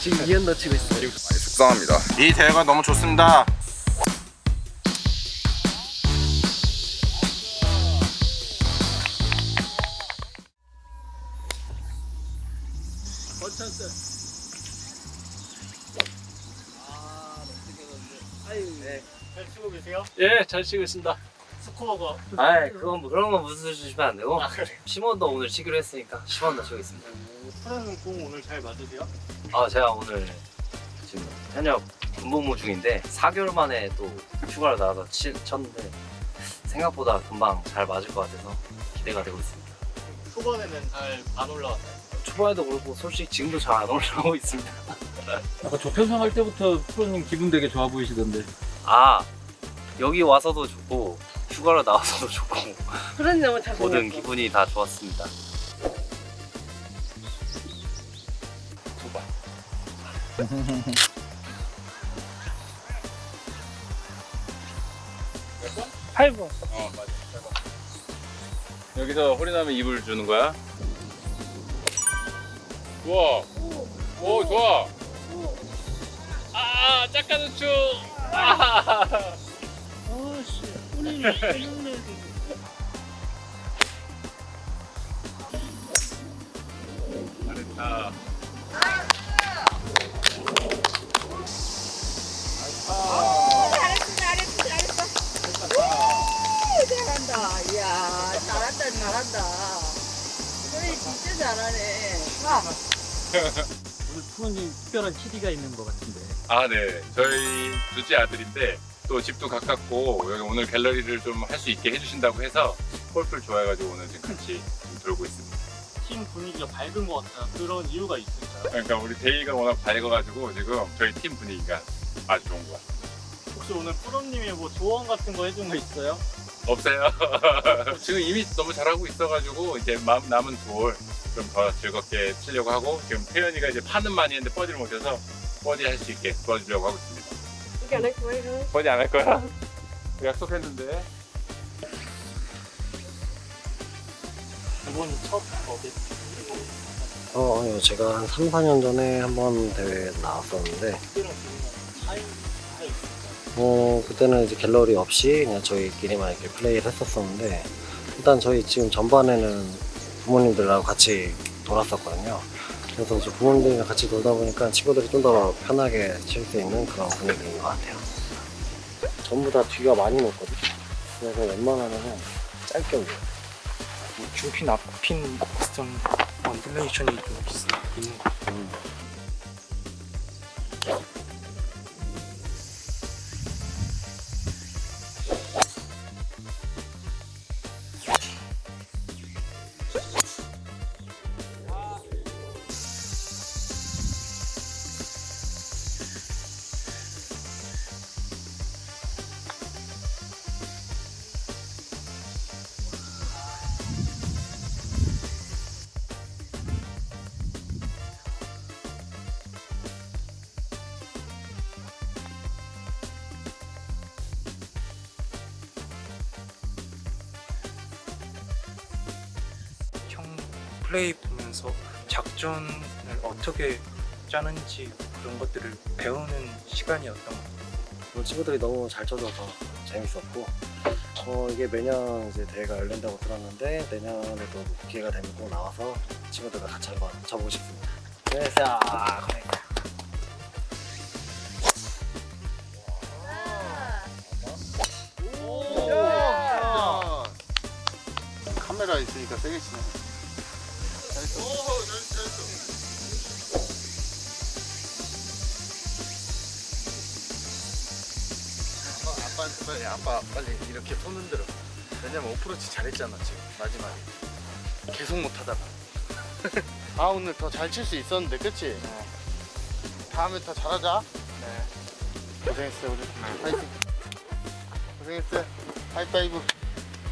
지금 2연도 치고 있어요. 속상합니다. 이 대회가 너무 좋습니다. 잘 치고 계세요? 예, 잘 치고 있습니다. 스코어가 아이 그건 뭐 그런 거 무슨 주시면 안 되고 아 그래. 심원도 오늘 치기로 했으니까 심원도 치고 있습니다 사장님 공 오늘 잘 맞으세요? 아 제가 오늘 지금 현역 군복무 중인데 4개월 만에 또 휴가를 나가서 치, 쳤는데 생각보다 금방 잘 맞을 것 같아서 기대가 되고 있습니다 초반에는 잘 안 올라왔나요? 초반에도 그렇고 솔직히 지금도 잘 안 올라오고 있습니다 아까 조편성 할 때부터 프로님 기분 되게 좋아 보이시던데. 아 여기 와서도 좋고 휴가를 나와서도 좋고 그런 너무 자주 모든 기분이 다 좋았습니다 어 맞아. 여기서 홀인하면 입을 주는 거야? 좋아. 오 좋아. 아 짝가는 축. 아. 아씨 잘했다. 잘했어 잘했어 잘했어 오, 잘한다 이야 잘한다 잘한다 그래 진짜 잘하네 아, 오늘 프로님 특별한 TD가 있는 것 같은데. 아 네. 저희 둘째 아들인데 또 집도 가깝고 여기 오늘 갤러리를 좀 할 수 있게 해주신다고 해서 골프를 좋아해가지고 오늘 지금 같이 좀 돌고 있습니다. 팀 분위기가 밝은 것 같아요. 그런 이유가 있을까요? 그러니까 우리 데이가 워낙 밝아가지고 지금 저희 팀 분위기가 아주 좋은 것 같아요. 혹시 오늘 프로님이 뭐 조언 같은 거 해준 거 있어요? 없어요. 지금 이미 너무 잘하고 있어가지고 이제 마음 남은 돌 좀 더 즐겁게 치려고 하고 지금 태연이가 이제 파는 많이 했는데 버디를 못해서 버디 할 수 있게 도와주려고 하고 있습니다. 이게 안할 거예요 버디 안할 거야? 약속했는데. 이번 첫 어디? 어, 아니요. 제가 한 3, 4년 전에 한 번 대회 나왔었는데, 그때랑 있을까요? 어, 그때는 이제 갤러리 없이 그냥 저희끼리만 이렇게 플레이를 했었었는데, 일단 저희 지금 전반에는 부모님들하고 같이 놀았었거든요. 그래서 이제 부모님들이랑 같이 놀다 보니까 친구들이 좀 더 편하게 칠 수 있는 그런 분위기인 것 같아요. 전부 다 뒤가 많이 높거든요. 그래서 웬만하면 짧게 올려요. 중핀 앞핀 좀 언듈레이션이 좀 있는 거 음. 작전을 어떻게 짜는지 그런 것들을 배우는 시간이었던 것 같아요. 오늘 친구들이 너무 잘 쳐줘서 재밌었고 어, 이게 매년 이제 대회가 열린다고 들었는데 내년에도 기회가 되면 꼭 나와서 친구들과 같이 한번 쳐보고 싶습니다. 네, 자, 카메라 있으니까 세게 치네. 아빠한테 빨리 아빠 빨리 이렇게 손 흔들어. 왜냐면 어프로치 잘했잖아 지금 마지막에. 계속 못하다가. 아 오늘 더 잘 칠 수 있었는데 그치? 다음에 더 잘하자. 네. 고생했어 우리. 파이팅. 고생했어. 하이파이브.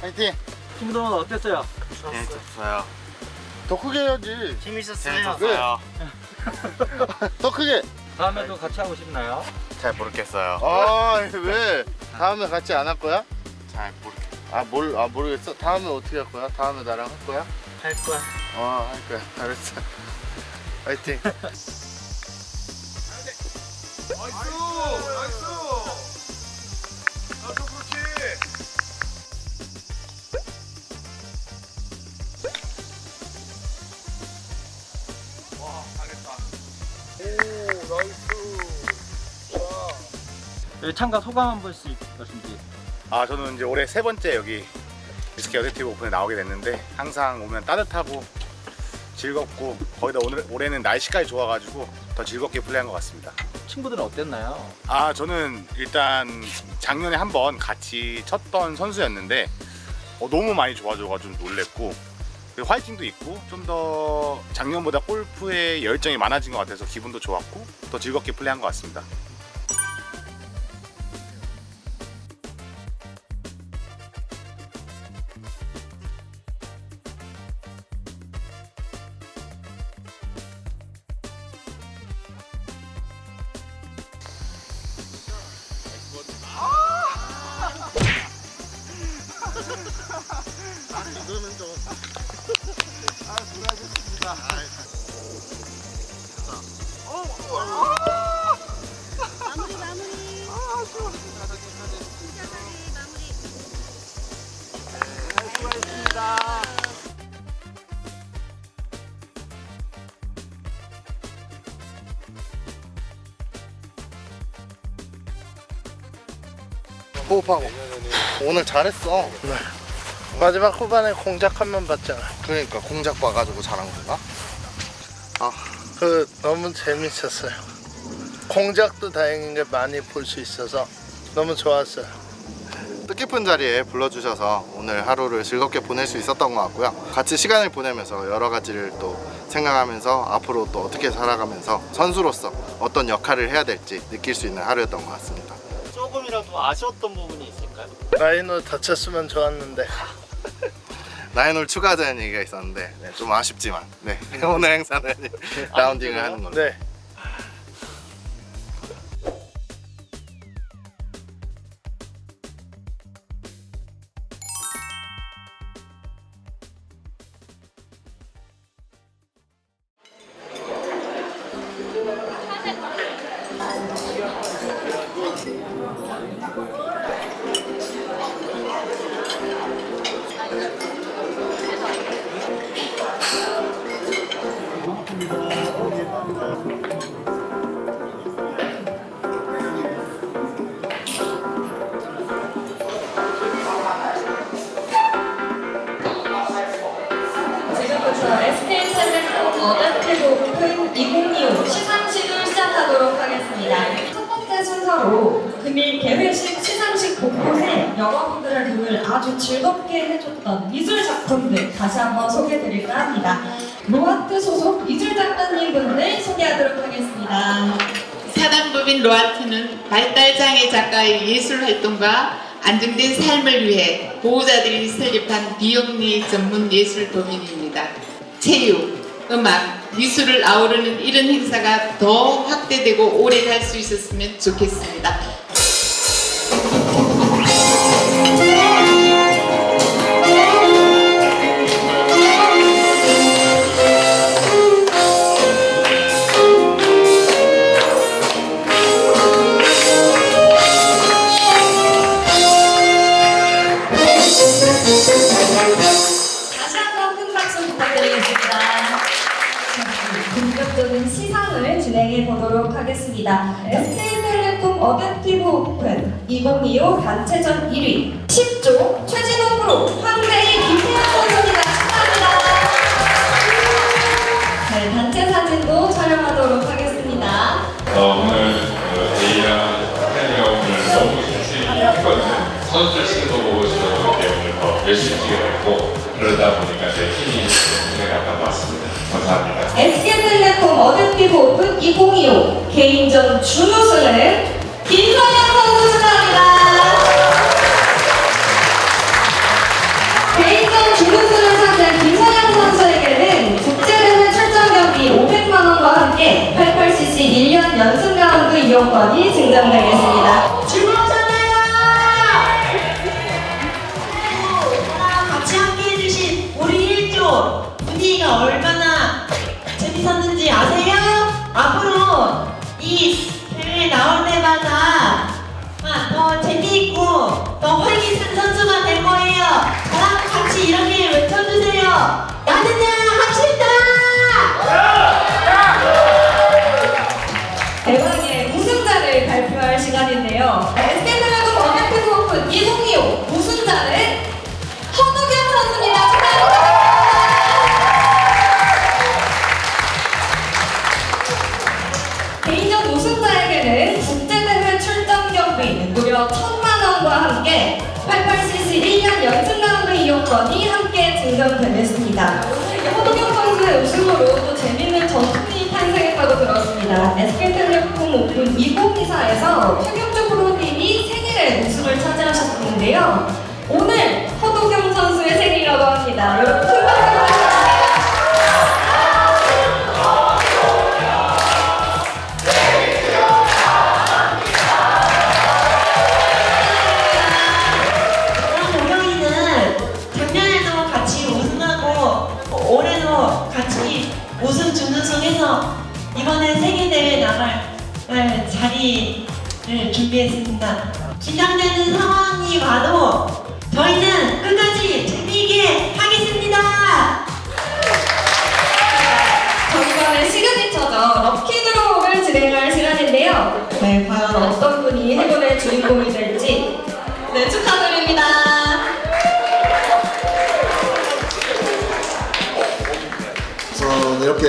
파이팅. 친구들은 어땠어요? 재밌었어요. 더 크게 해야지. 재밌었어요. 그래. 더 크게. 다음에도 같이 하고 싶나요? 잘 모르겠어요. 아 왜? 다음에 같이 안 할 거야? 잘 모르겠어요. 아, 뭘, 아, 모르겠어. 다음에 어떻게 할 거야? 다음에 나랑 할 거야? 할 거야. 어, 할 거야. 알았어. 화이팅. 여기 참가 소감 한 번씩 말씀드리세요. 아 저는 이제 올해 세 번째 여기 위스키 어댑티브 오픈에 나오게 됐는데 항상 오면 따뜻하고 즐겁고 거기다 오늘 올해는 날씨까지 좋아가지고 더 즐겁게 플레이한 것 같습니다. 친구들은 어땠나요? 아 저는 일단 작년에 한번 같이 쳤던 선수였는데 어, 너무 많이 좋아져가지고 좀 놀랬고 그리고 화이팅도 있고 좀 더 작년보다 골프에 열정이 많아진 것 같아서 기분도 좋았고 더 즐겁게 플레이한 것 같습니다. 이거는 좀. 아, 수고하셨습니다. 마무리 마무리. 호흡하고. 오늘 잘했어. 네. 마지막 후반에 공작 한 번 봤잖아. 그러니까 공작 봐가지고 잘한 건가? 아, 그 너무 재밌었어요. 공작도 다행인 게 많이 볼 수 있어서 너무 좋았어요. 뜻깊은 자리에 불러주셔서 오늘 하루를 즐겁게 보낼 수 있었던 것 같고요. 같이 시간을 보내면서 여러 가지를 또 생각하면서 앞으로 또 어떻게 살아가면서 선수로서 어떤 역할을 해야 될지 느낄 수 있는 하루였던 것 같습니다. 조금이라도 아쉬웠던 부분이 있을까요? 라이너 다쳤으면 좋았는데. 나인홀 추가되는 얘기가 있었는데 네, 좀 아쉽지만 네, 오늘 행사는 라운딩을 하는 걸로. 네. SK텔레콤 어댑티브 오픈 2025 시상식을 시작하도록 하겠습니다. 첫 번째 순서로 금일 개회식 시상식 곳곳에 여러분들의 눈을 아주 즐겁게 해줬던 미술 작품들 다시 한번 소개드릴까 합니다. 로아트 소속 미술 작가님 분들 소개하도록 하겠습니다. 사단법인 로아트는 발달장애 작가의 예술 활동과 안정된 삶을 위해 보호자들이 설립한 비영리 전문 예술 도민입니다. 체육, 음악, 미술을 아우르는 이런 행사가 더 확대되고 오래 갈 수 있었으면 좋겠습니다. 나는야 합시다! 대망의 우승자를 발표할 시간인데요. SK텔레콤 어택트 오픈 2025 우승자는 허두경 선수입니다. 축하합니다. 개인전 우승자에게는 국제대회 출전 경비 무려 천만 원과 함께 88cc 1년 연습 이용권이 함께 증정되겠습니다. 오늘 허동영 선수의 우승으로 또 재밌는 전통이 탄생했다고 들었습니다. SK텔레콤 오픈 2024에서 최경주 프로님이 생일에 우승을 차지하셨는데요. 오늘 허동영 선수의 생일이라고 합니다. 여러분 부탁드립니다.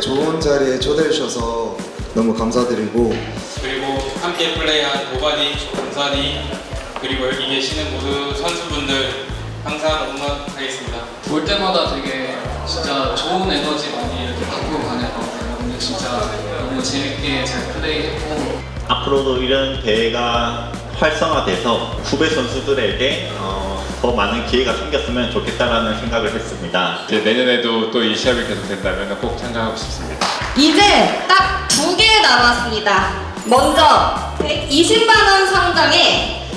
이렇게 좋은 자리에 초대해 주셔서 너무 감사드리고 그리고 함께 플레이한 도바니, 정산이 그리고 여기 계시는 모두 선수분들 항상 응원하겠습니다. 볼 때마다 되게 진짜 좋은 에너지 많이 이렇게 받고 가는 것 같아요. 근데 진짜 너무 재밌게 잘 플레이했고 앞으로도 이런 대회가 활성화돼서 후배 선수들에게 어, 더 많은 기회가 생겼으면 좋겠다라는 생각을 했습니다. 이제 내년에도 또 이 시합이 계속된다면 꼭 참가하고 싶습니다. 이제 딱 두 개 남았습니다. 먼저 120만 원 상당의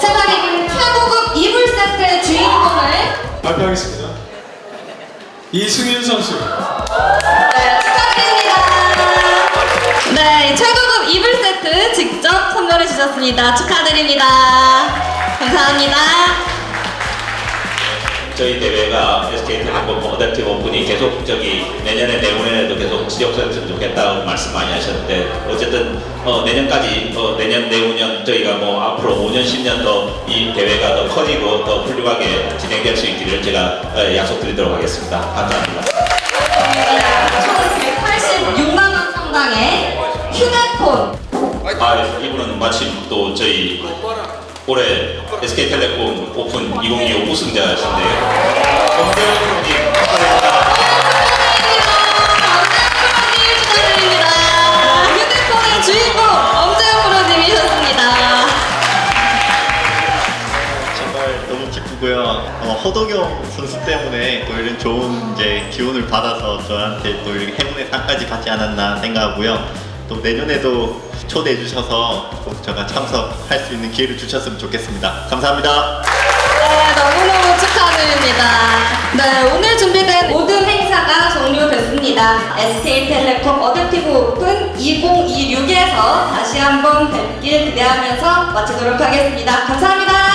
세상의 최고급 이불 세트의 주인공을 발표하겠습니다. 이승윤 선수. 네, 축하드립니다. 네, 최고급 이불 세트 직접 선물해 주셨습니다. 축하드립니다. 감사합니다. 저희 대회가 SK텔레콤 어댑티브 오픈이 계속 저기 내년에 내후년에도 계속 지속됐으면 좋겠다고 말씀 많이 하셨는데 어쨌든 어, 내년까지 어, 내년 내후년 저희가 뭐 앞으로 5년 10년 더 이 대회가 더 커지고 더 훌륭하게 진행될 수 있기를 제가 어, 약속드리도록 하겠습니다. 감사합니다. 총 186만 원 상당의 휴대폰 아, 이분은 마침 또 저희 올해 SK텔레콤 오픈 2025 우승자신데요. 엄대원님 축하드립니다. 휴대폰의 주인공 엄재영 프로님이셨습니다. 정말 너무 기쁘고요. 어, 허덕영 선수 때문에 또 이런 좋은 이제 기운을 받아서 저한테 또 이렇게 행운의 상까지 받지 않았나 생각하고요. 또 내년에도 초대해 주셔서 꼭 제가 참석할 수 있는 기회를 주셨으면 좋겠습니다. 감사합니다. 네, 너무너무 축하드립니다. 네, 오늘 준비된 모든 행사가 종료됐습니다. SK텔레콤 어댑티브 오픈 2026에서 다시 한번 뵙길 기대하면서 마치도록 하겠습니다. 감사합니다.